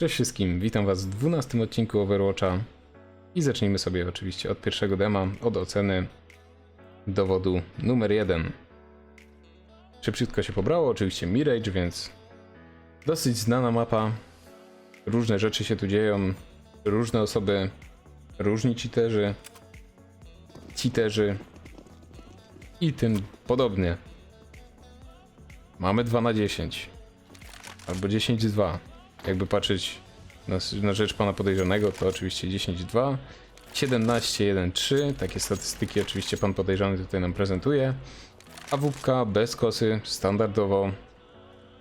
Cześć wszystkim, witam was w 12 odcinku Overwatcha i zacznijmy sobie oczywiście od pierwszego dema, od oceny dowodu numer 1. Szybciutko się pobrało, oczywiście Mirage, więc dosyć znana mapa, różne rzeczy się tu dzieją, różne osoby, różni cheaterzy, cheaterzy i tym podobnie. Mamy 2 na 10 albo 10-2. Jakby patrzeć na, na rzecz pana podejrzanego, to oczywiście 10-2. 17-1-3. Takie statystyki oczywiście pan podejrzany tutaj nam prezentuje. AWP bez kosy, standardowo.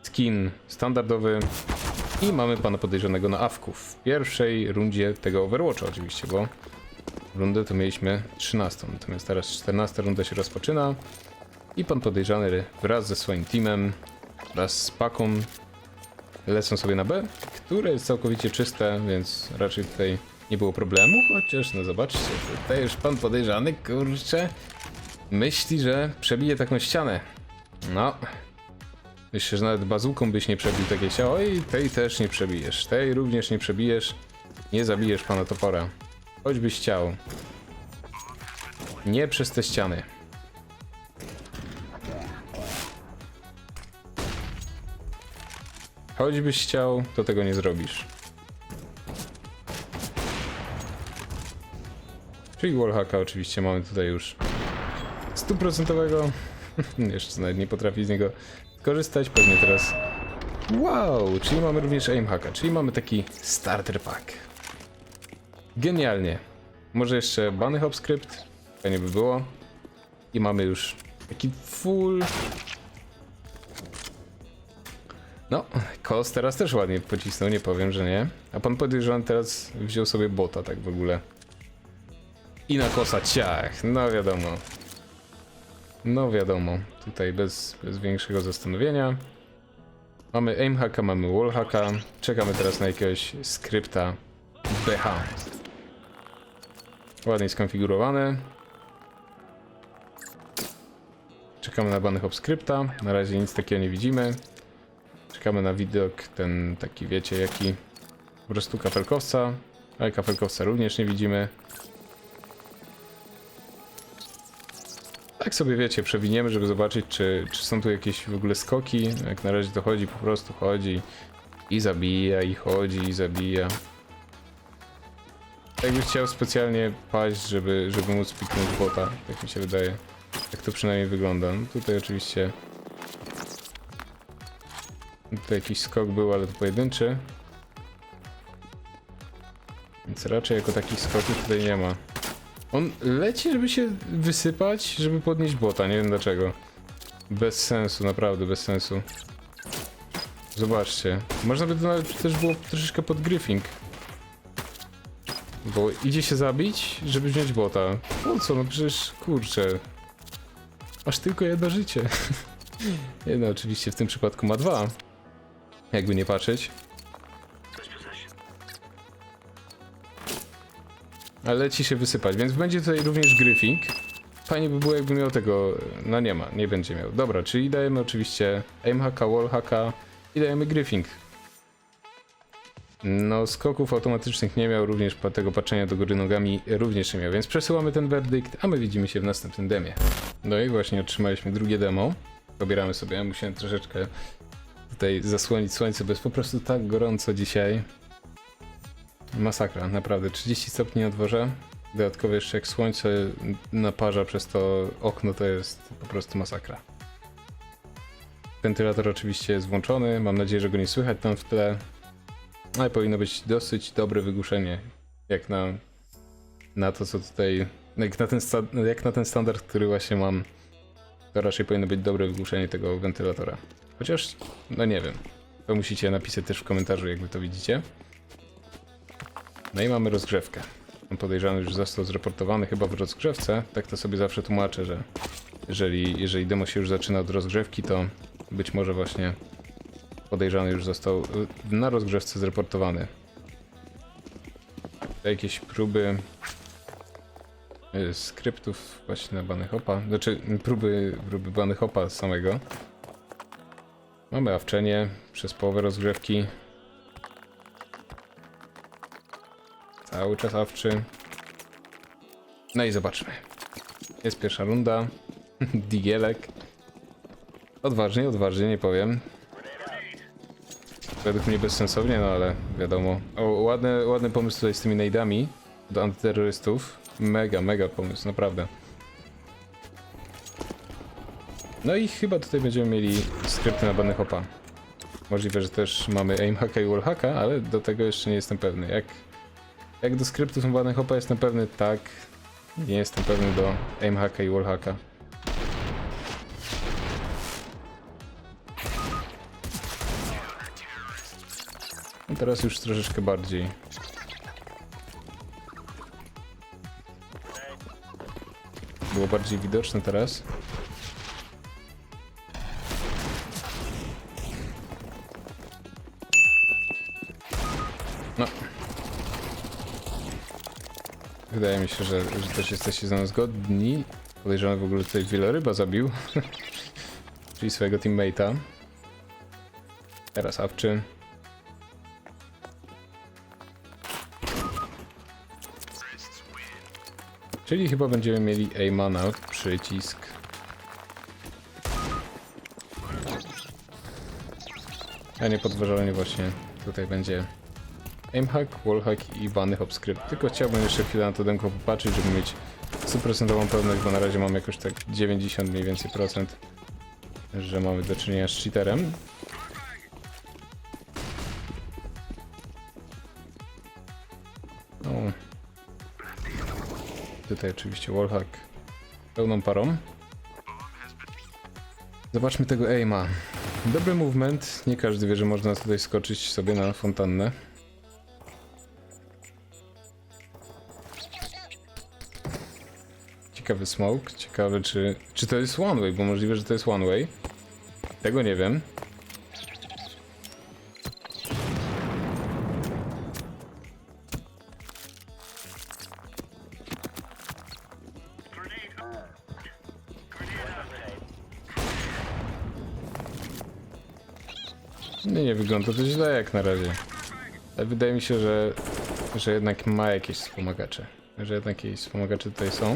Skin standardowy. I mamy pana podejrzanego na awku w pierwszej rundzie tego Overwatcha oczywiście, bo rundę to mieliśmy 13, natomiast teraz 14 runda się rozpoczyna i pan podejrzany wraz ze swoim teamem, wraz z paką lecą sobie na B, które jest całkowicie czyste, więc raczej tutaj nie było problemu, chociaż no zobaczcie, tutaj już pan podejrzany, kurczę, myśli, że przebije taką ścianę. No, myślę, że nawet bazuką byś nie przebił takiej ciało i tej też nie przebijesz, tej również nie przebijesz, nie zabijesz pana topora, choćbyś chciał. Nie przez te ściany. Choćbyś chciał, to tego nie zrobisz. Czyli wallhacka oczywiście mamy tutaj już stuprocentowego. Jeszcze nawet nie potrafi z niego skorzystać, pewnie teraz. Wow, czyli mamy również aimhacka, czyli mamy taki starter pack. Genialnie. Może jeszcze bunny hop script, fajnie by było. I mamy już taki full no, Kos teraz też ładnie pocisnął, nie powiem, że nie. A pan podejrzewam teraz wziął sobie bota tak w ogóle. I na kosa ciach, no wiadomo. No wiadomo, tutaj bez, bez większego zastanowienia. Mamy aimhacka, mamy wallhacka. Czekamy teraz na jakiegoś skrypta BH. Ładnie skonfigurowane. Czekamy na bany hop skrypta. Na razie nic takiego nie widzimy. Czekamy na widok ten taki, wiecie, jaki po prostu kafelkowca, ale kafelkowca również nie widzimy. Tak sobie, wiecie, przewiniemy, żeby zobaczyć, czy, czy są tu jakieś w ogóle skoki. Jak na razie to chodzi, po prostu chodzi i zabija, i chodzi, i zabija. Jakby chciał specjalnie paść, żeby, żeby móc piknąć bota, tak mi się wydaje. Tak to przynajmniej wygląda. No tutaj oczywiście Tutaj jakiś skok był, ale to pojedynczy. Więc raczej jako takich skoków tutaj nie ma. On leci, żeby się wysypać, żeby podnieść bota, nie wiem dlaczego. Bez sensu, naprawdę bez sensu. Zobaczcie. Można by to nawet też było troszeczkę pod griffing. Bo idzie się zabić, żeby wziąć bota. Po co? No przecież, kurczę. Aż tylko jedno życie. Jedno oczywiście w tym przypadku ma dwa. Jakby nie patrzeć. Ale leci się wysypać, więc będzie tutaj również griffing. Fajnie by było jakby miał tego... No nie ma, nie będzie miał. Dobra, czyli dajemy oczywiście aimhacka, wallhacka i dajemy griffing. No, skoków automatycznych nie miał, również tego patrzenia do góry nogami również nie miał, więc przesyłamy ten werdykt, a my widzimy się w następnym demie. No i właśnie otrzymaliśmy drugie demo. Pobieramy sobie, ja musiałem troszeczkę tutaj zasłonić słońce, bo jest po prostu tak gorąco dzisiaj. Masakra, naprawdę. 30 stopni na dworze. Dodatkowo jeszcze jak słońce naparza przez to okno, to jest po prostu masakra. Wentylator oczywiście jest włączony, mam nadzieję, że go nie słychać tam w tle. Ale powinno być dosyć dobre wygłuszenie, jak na, na to, co tutaj, jak na, ten sta, jak na ten standard, który właśnie mam, to raczej powinno być dobre wygłuszenie tego wentylatora. Chociaż, no nie wiem. To musicie napisać też w komentarzu, jak wy to widzicie. No i mamy rozgrzewkę. Pan Podejrzany już został zreportowany chyba w rozgrzewce. Tak to sobie zawsze tłumaczę, że jeżeli, jeżeli demo się już zaczyna od rozgrzewki, to być może właśnie podejrzany już został y, na rozgrzewce zreportowany. Jakieś próby y, skryptów właśnie na bany hopa, znaczy próby, próby bany hopa samego. Mamy awczenie przez połowę rozgrzewki. Cały czas awczy. No i zobaczmy. Jest pierwsza runda. Digielek. Odważnie, odważnie, nie powiem. Według mnie bezsensownie, no ale wiadomo. O, ładny, ładny pomysł tutaj z tymi nade'ami do antyterrorystów. Mega, mega pomysł, naprawdę. No i chyba tutaj będziemy mieli skrypty na bany hopa. Możliwe, że też mamy aimhacka i wallhacka, ale do tego jeszcze nie jestem pewny. Jak, jak do skryptów na bany hopa jestem pewny, tak. Nie jestem pewny do aimhacka i wallhacka. No teraz już troszeczkę bardziej. Było bardziej widoczne teraz. Wydaje mi się, że, że też jesteście ze mną zgodni. Podejrzewam w ogóle tutaj wieloryba zabił. Czyli swojego teammate'a. Teraz awczy. Czyli chyba będziemy mieli aima na przycisk. A nie podważalnie właśnie tutaj będzie aimhack, wallhack i bany hop script. Tylko chciałbym jeszcze chwilę na to demko popatrzeć, żeby mieć stuprocentową pewność, bo na razie mam jakoś tak 90 mniej więcej procent, że mamy do czynienia z cheaterem. O. Tutaj oczywiście wallhack pełną parą. Zobaczmy tego aima. Dobry movement. Nie każdy wie, że można tutaj skoczyć sobie na fontannę. Ciekawy smoke. Ciekawy, czy, czy to jest one way, bo możliwe, że to jest one way. Tego nie wiem. Nie, nie wygląda to źle jak na razie. Ale wydaje mi się, że, że jednak ma jakieś wspomagacze. Że jednak jakieś wspomagacze tutaj są.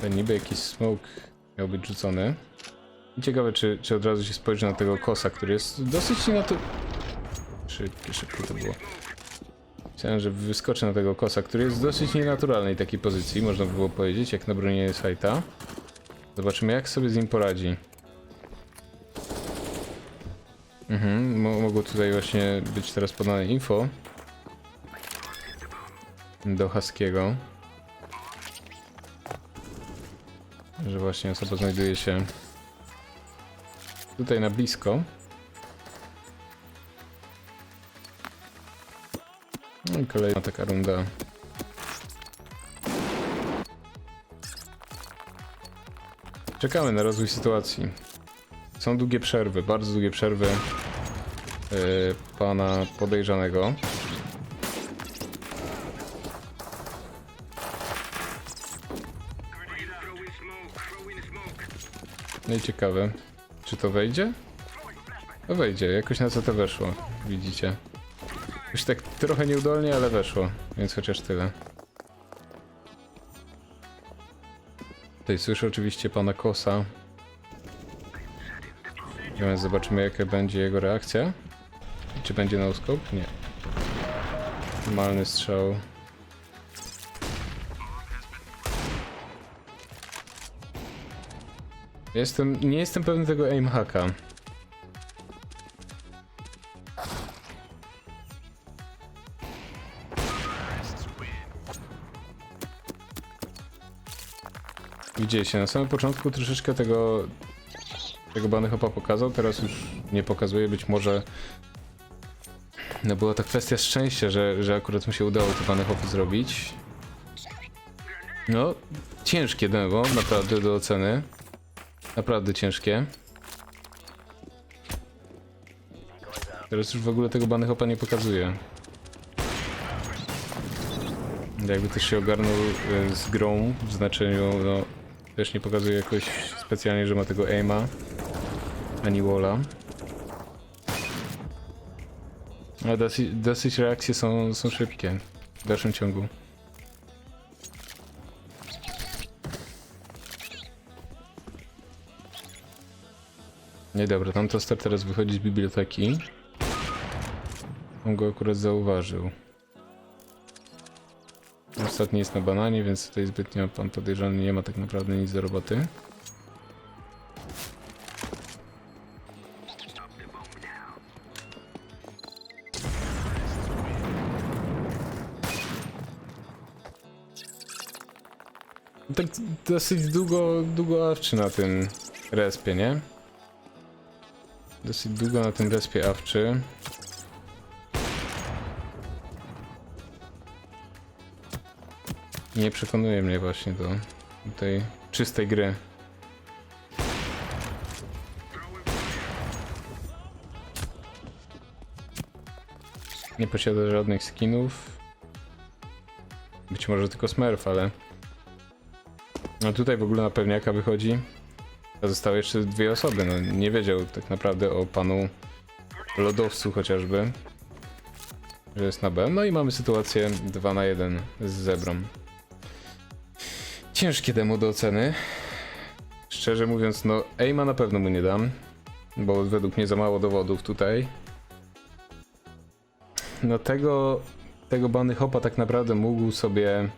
Tutaj niby jakiś smoke miał być rzucony. Ciekawe, czy, czy od razu się spojrzy na tego kosa, który jest dosyć na to... Szybkie, szybkie to było. Chciałem, że wyskoczy na tego kosa, który jest w dosyć nienaturalnej takiej pozycji, można by było powiedzieć, jak na bronienie sajta. Zobaczymy, jak sobie z nim poradzi. Mhm, mo mogło tutaj właśnie być teraz podane info do Haskiego, że właśnie osoba znajduje się tutaj na blisko. No i kolejna taka runda. Czekamy na rozwój sytuacji. Są długie przerwy, bardzo długie przerwy yy, pana podejrzanego. No i ciekawe, czy to wejdzie? To wejdzie, jakoś na co to weszło, widzicie. Już tak trochę nieudolnie, ale weszło, więc chociaż tyle. Tutaj słyszę oczywiście pana Kosa, więc zobaczymy jaka będzie jego reakcja. Czy będzie no scope? Nie. Normalny strzał. Jestem, nie jestem pewny tego aim hacka. Widzicie, na samym początku troszeczkę tego tego bany hopa pokazał, teraz już nie pokazuje, być może no była to kwestia szczęścia, że, że akurat mu się udało te bany zrobić. No, ciężkie demo, naprawdę do oceny. Naprawdę ciężkie. Teraz już w ogóle tego bany hopa nie pokazuje. Jakby też się ogarnął e, z grą w znaczeniu, no też nie pokazuje jakoś specjalnie, że ma tego aima ani walla. Ale dosyć, dosyć reakcje są, są szybkie w dalszym ciągu. Nie dobra, tam toster teraz wychodzi z biblioteki. On go akurat zauważył. Ostatni jest na bananie, więc tutaj zbytnio pan podejrzany nie ma tak naprawdę nic do roboty. Tak dosyć długo, długo awczy na tym respie, nie? Dosyć długo na tym respie awczy. Nie przekonuje mnie właśnie do tej czystej gry. Nie posiada żadnych skinów. Być może tylko Smurf, ale... No tutaj w ogóle na pewniaka wychodzi. Zostały jeszcze dwie osoby, no nie wiedział tak naprawdę o panu lodowcu chociażby. Że jest na B. No i mamy sytuację 2 na 1 z zebrą. Ciężkie demo do oceny. Szczerze mówiąc, no aima na pewno mu nie dam, bo według mnie za mało dowodów tutaj. No tego, tego Bunny Hopa tak naprawdę mógł sobie...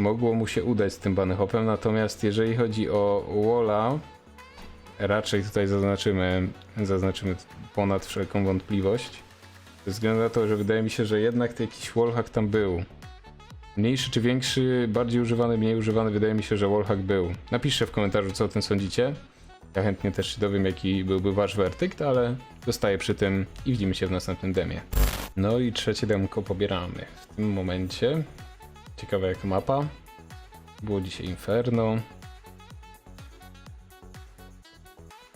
Mogło mu się udać z tym Bunny Hopem, natomiast jeżeli chodzi o Walla, raczej tutaj zaznaczymy, zaznaczymy ponad wszelką wątpliwość. Ze względu na to, że wydaje mi się, że jednak jakiś wallhack tam był. Mniejszy czy większy, bardziej używany, mniej używany, wydaje mi się, że wallhack był. Napiszcie w komentarzu, co o tym sądzicie. Ja chętnie też się dowiem, jaki byłby wasz werdykt, ale zostaję przy tym i widzimy się w następnym demie. No i trzecie demko pobieramy. W tym momencie ciekawa jaka mapa. Było dzisiaj Inferno.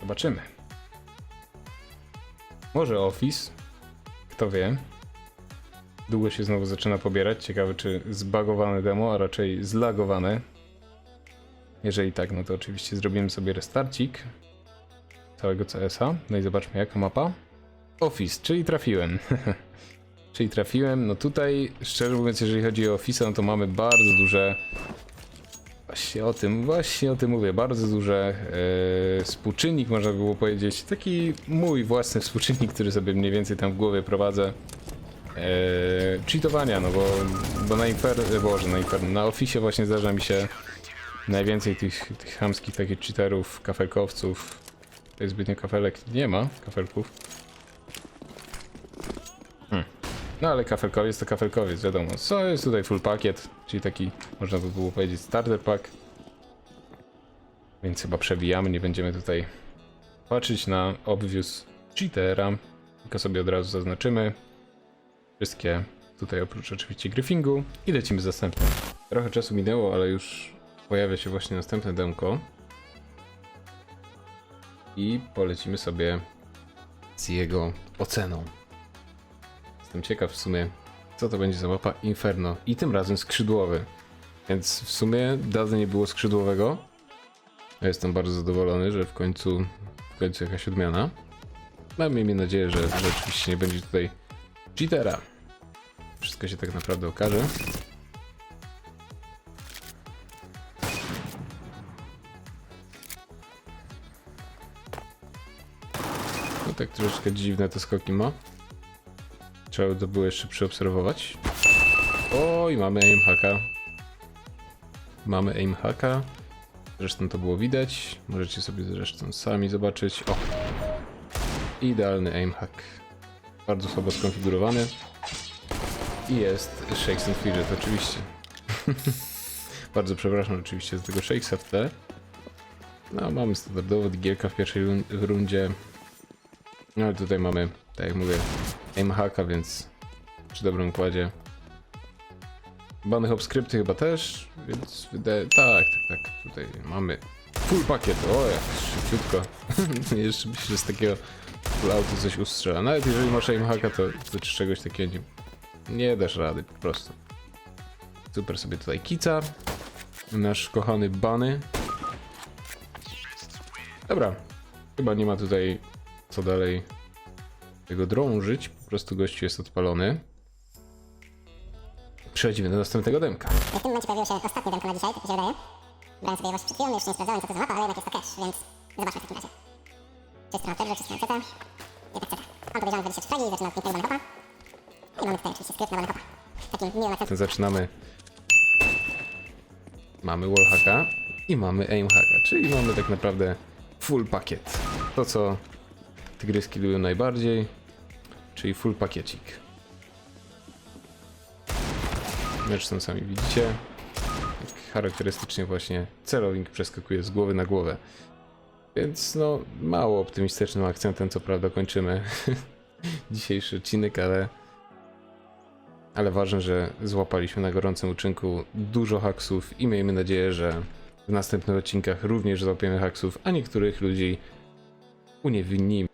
Zobaczymy. Może Office. Kto wie. Długo się znowu zaczyna pobierać. Ciekawe, czy zbagowane demo, a raczej zlagowane. Jeżeli tak, no to oczywiście zrobimy sobie restarcik całego CS-a. No i zobaczmy, jaka mapa. Office, czyli trafiłem. czyli trafiłem. No tutaj, szczerze mówiąc, jeżeli chodzi o Office, no to mamy bardzo duże. Właśnie o tym, właśnie o tym mówię. Bardzo duże e, współczynnik, można by było powiedzieć. Taki mój własny współczynnik, który sobie mniej więcej tam w głowie prowadzę. Eee, cheatowania, no bo, bo na Inferno, boże, na Inferno, na Office właśnie zdarza mi się najwięcej tych, tych chamskich takich cheaterów, kafelkowców. Tutaj zbytnio kafelek nie ma, kafelków. No ale kafelkowiec to kafelkowiec, wiadomo. Co jest tutaj full pakiet, czyli taki, można by było powiedzieć, starter pack. Więc chyba przebijamy, nie będziemy tutaj patrzeć na obvious cheatera, tylko sobie od razu zaznaczymy. Wszystkie tutaj oprócz oczywiście Griffingu i lecimy z następnym. Trochę czasu minęło, ale już pojawia się właśnie następne demko. I polecimy sobie z jego oceną. Jestem ciekaw w sumie, co to będzie za mapa Inferno. I tym razem skrzydłowy. Więc w sumie dawno nie było skrzydłowego. Ja jestem bardzo zadowolony, że w końcu, w końcu jakaś odmiana. Mam miejmy nadzieję, że, że nie będzie tutaj cheatera. Wszystko się tak naprawdę okaże. No tak troszeczkę dziwne te skoki ma. Trzeba by to było jeszcze przeobserwować. O, i mamy aimhacka. Mamy aimhacka. Zresztą to było widać. Możecie sobie zresztą sami zobaczyć. O! Idealny aimhack. Bardzo słabo skonfigurowany. I jest Shakes and Fidget, oczywiście. Bardzo przepraszam oczywiście z tego Shakesa w tle. No, mamy standardowo gierka w pierwszej run- rundzie. No ale tutaj mamy, tak jak mówię, aimhacka, więc przy dobrym układzie. Bany hop skrypty chyba też, więc wydaje... Tak, tak, tak. Tutaj mamy full pakiet. O, jak szybciutko. Jeszcze myślę, że z takiego auto coś ustrzela. Nawet jeżeli masz aimhacka, to, to czegoś takiego nie, nie dasz rady po prostu. Super sobie tutaj kica. Nasz kochany bany. Dobra. Chyba nie ma tutaj co dalej tego drążyć, po prostu gościu jest odpalony. Przechodzimy do następnego demka. W tym momencie pojawiło się ostatnie demko na dzisiaj, tak mi się wydaje. Brałem sobie właśnie przed chwilą, jeszcze nie sprawdzałem co to za mapa, ale jednak jest to więc zobaczmy w takim razie. Czy czy strona CT? Nie tak CT. Pan podejrzany 23 fragi, zaczyna od pięknego. I mamy tutaj oczywiście skrypt na. Takim miłym akcentem. Zaczynamy. Mamy wallhacka i mamy aimhacka, czyli mamy tak naprawdę full pakiet. To co tygryski lubią najbardziej, czyli full pakiecik. Zresztą sami widzicie. Tak charakterystycznie właśnie celownik przeskakuje z głowy na głowę. Więc no, mało optymistycznym akcentem, co prawda kończymy dzisiejszy odcinek, ale ale ważne, że złapaliśmy na gorącym uczynku dużo haksów i miejmy nadzieję, że w następnych odcinkach również złapiemy haksów, a niektórych ludzi uniewinnimy.